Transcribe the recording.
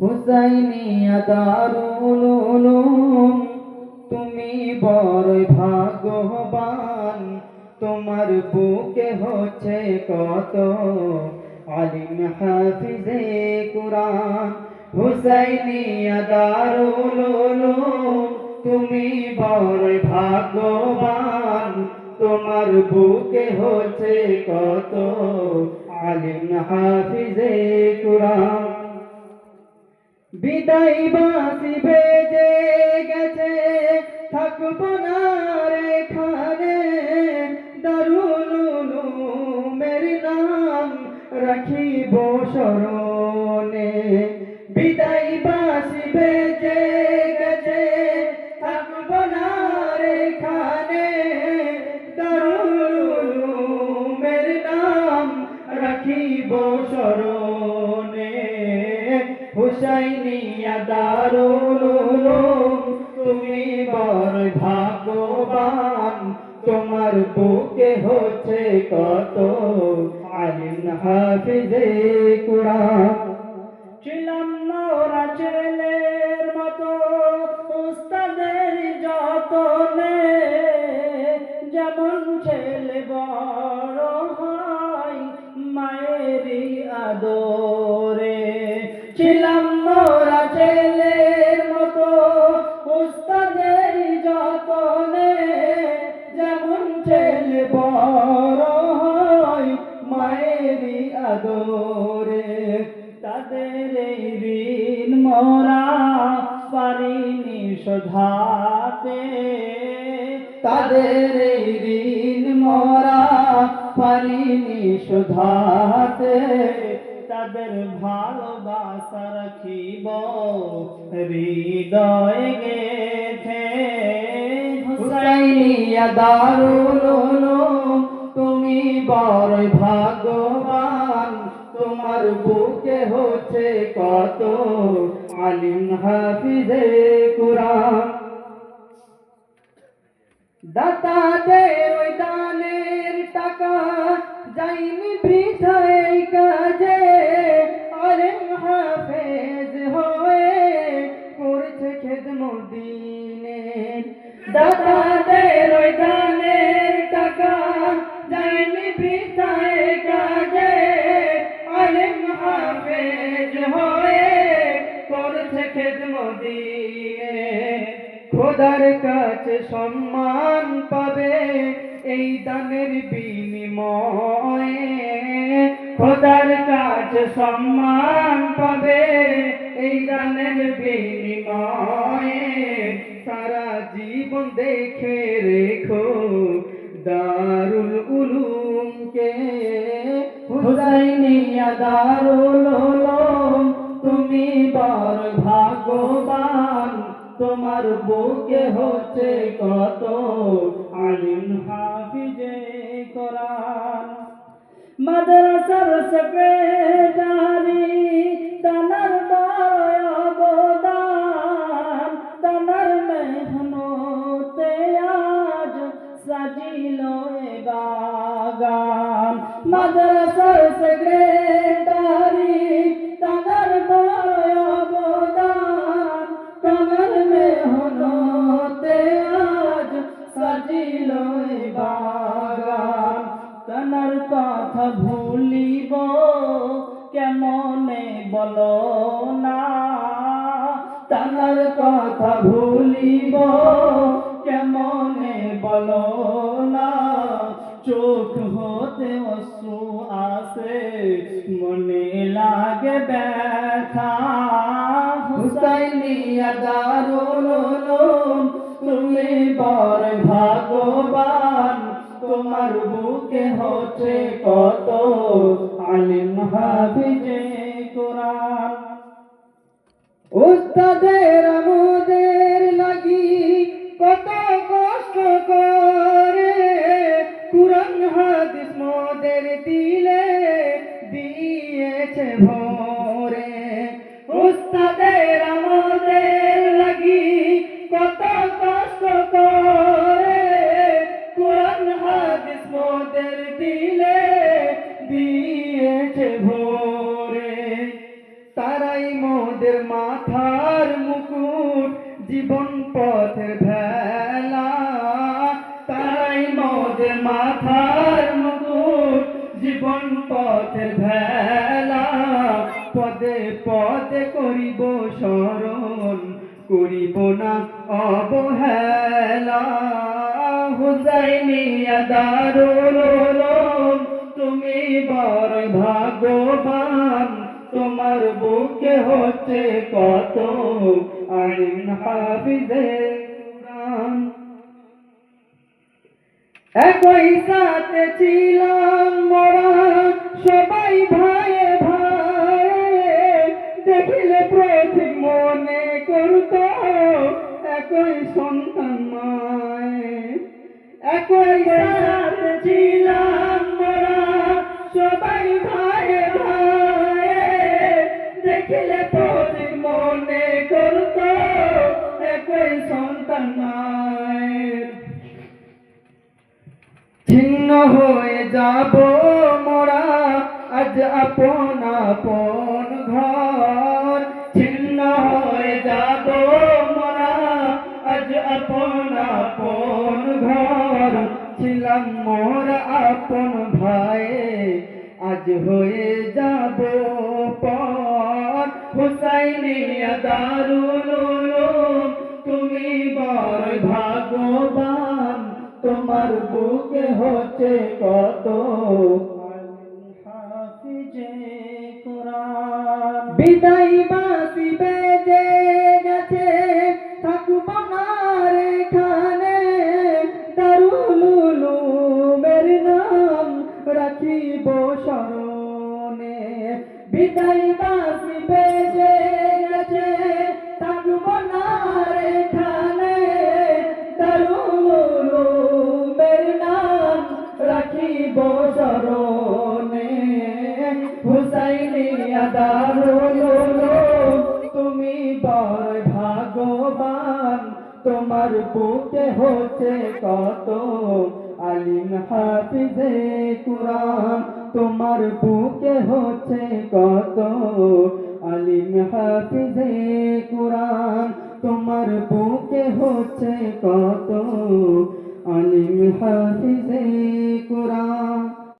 হুসাইনিয়া দারুল তুমি বড় ভাগ্যবান, তোমার বুকে হচ্ছে কত আলিম হাফিজে কুরআন। হুসাইনিয়া দারুল উলুম তুমি বড় ভাগ্যবান, তোমার বুকে হচ্ছে কত আলিম হাফিজে কুরআন। বিদায় বাসি বেজে গেছে। থাকব না রে খানে দারুল উলুমের নাম রাখিব স্মরণে। বিদায় বাসি বেজে গেছে, থাকব না রে খানে দারুল উলুমের নাম রাখিব স্মরণে। হুসাইনিয়া দারুল তুমি বড় ভাগবান তোমার বুকে হচ্ছে কত আলিম হাফিজে কুরআন। ছিলাম নাচলে পারিনি শোধাতে তাদের ভালোবাসা রাখিব। হৃদয় গেছে তুমি বড় ভাগ্যবান। তোমার বুকে হচ্ছে কত আলিম হাফিজে ওই দানের টাকা 哎，没。পাবে এই দানের বিনিময়ে। খোদার কাছে সম্মান পাবে এই দানের বিনিময়ে। সারা জীবন দেখে রেখো দারুল উলুমকে। হুসাইনিয়া দারুল উলুম, তুমি বড় ভাগবান তোমার বুকে হচ্ছে মাদ্রাসার সেক্রেটারি তানার বড় অবদান তানার মেহনতে আজ সাজিল এ বাগান মাদ্রাসার সেক্রেটারি কথা ভুলিব, কেমনে বলো না? তানার কথা ভুলিব, কেমনে বলো না? চোখ হতে অশ্রু আসে মনে লাগে ব্যথা। হুসাইনিয়া দারুল তুমি বড় ভাগ্যবান, তোমার বুকে হচ্ছে কত আলিম হাফিজে মাথার মুকুট জীবন পথের ভেলা। তাই মোদের মাথার মুকুট জীবন পথের ভেলা। পদে পদে করিব স্মরণ, করিব না অবহেলা। হুসাইনি আদারুল উলুম, তুমি বড় ভাগ্যবান। তোমার বুকে হচ্ছে কত আলিম হাফিজে কোরআন। একই সাথে ছিলাম মোরা সবাই ভাইয়ে ভাই দেখিলে প্রতি মনে করত একই সন্তান মায় একই সাথে ছিলাম হয়ে যাব মোরা। আজ আপন আপন ঘর। ছিন্ন হয়ে যাব মোরা। আজ আপন আপন ঘর। ছিলাম মোর আপন ভাই। আজ হয়ে যাব পর। হুসাইনি আদারুল উলুম, তুমি বড় ভাগ্যবান। তোমার বুকে হচ্ছে কত বিদায় বাসি বেজে গেছে থাকব না রে খানে দারুল উলুমের নাম রাখিব স্মরণে। বিদায় বাসি বেজে হুসাইনি আদারুল তুমি বড় ভাগবান তোমার বুকে হচ্ছে কত আলিম হাফিজে কুরআন, তোমার বুকে হচ্ছে কত আলিম হাফিজে কুরআন, তোমার বুকে হচ্ছে কত আলিম হাফিজে কুরআন।